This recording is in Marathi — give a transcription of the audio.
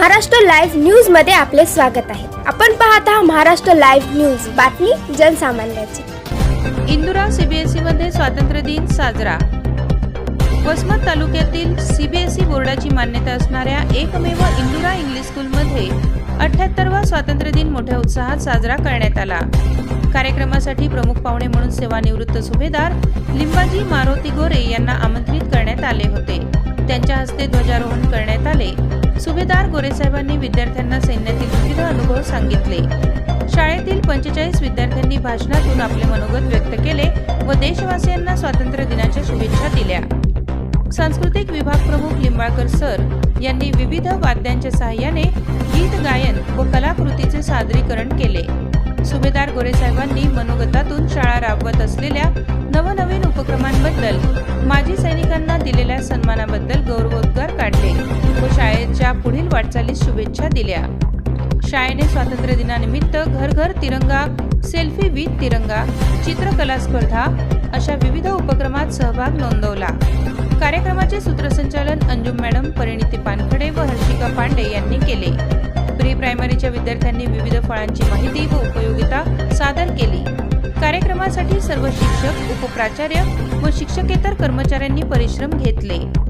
महाराष्ट्र लाईव्ह न्यूजमध्ये आपले स्वागत आहे. आपण पाहत आहात महाराष्ट्र लाईव्ह न्यूज. बातमी जनसामान्याची. इंदुरा सीबीएसई मध्ये स्वातंत्र्य दिन साजरा. वसमत तालुक्यातील सीबीएसई बोर्डाची मान्यता असणाऱ्या एकमेव इंदुरा इंग्लिश स्कूलमध्ये अठ्याहत्तरवा स्वातंत्र्य दिन मोठ्या उत्साहात साजरा करण्यात आला. कार्यक्रमासाठी प्रमुख पाहुणे म्हणून सेवानिवृत्त सुभेदार लिंबाजी मारुती गोरे यांना आमंत्रित करण्यात आले होते. त्यांच्या हस्ते ध्वजारोहण करण्यात आले. सुभेदार गोरेसाहेबांनी विद्यार्थ्यांना सैन्यातील विविध अनुभव सांगितले. शाळेतील पंचेचाळीस विद्यार्थ्यांनी भाषणातून आपले मनोगत व्यक्त केले व देशवासियांना स्वातंत्र्य दिनाच्या शुभेच्छा दिल्या. सांस्कृतिक विभाग प्रमुख लिंबाळकर सर यांनी विविध वाद्यांच्या सहाय्याने गीत गायन व कलाकृतीचे सादरीकरण केले. सुभेदार गोरेसाहेबांनी मनोगतातून शाळा राबवत असलेल्या नवनवीन उपक्रमांबद्दल माजी सैनिकांना दिलेल्या सन्मानाबद्दल गौरवोद्गार शाळेच्या पुढील वाटचालीस शुभेच्छा दिल्या. शाळेने स्वातंत्र्य दिनानिमित्त घर घर तिरंगा सेल्फी विथ तिरंगा चित्रकला स्पर्धा अशा विविध उपक्रमात सहभाग नोंदवला. कार्यक्रमाचे सूत्रसंचालन अंजुम मॅडम परिणिती पानखडे व हर्षिका पांडे यांनी केले. प्री प्रायमरीच्या विद्यार्थ्यांनी विविध फळांची माहिती व उपयोगिता सादर केली. कार्यक्रमासाठी सर्व शिक्षक उपप्राचार्य व शिक्षकेतर कर्मचाऱ्यांनी परिश्रम घेतले.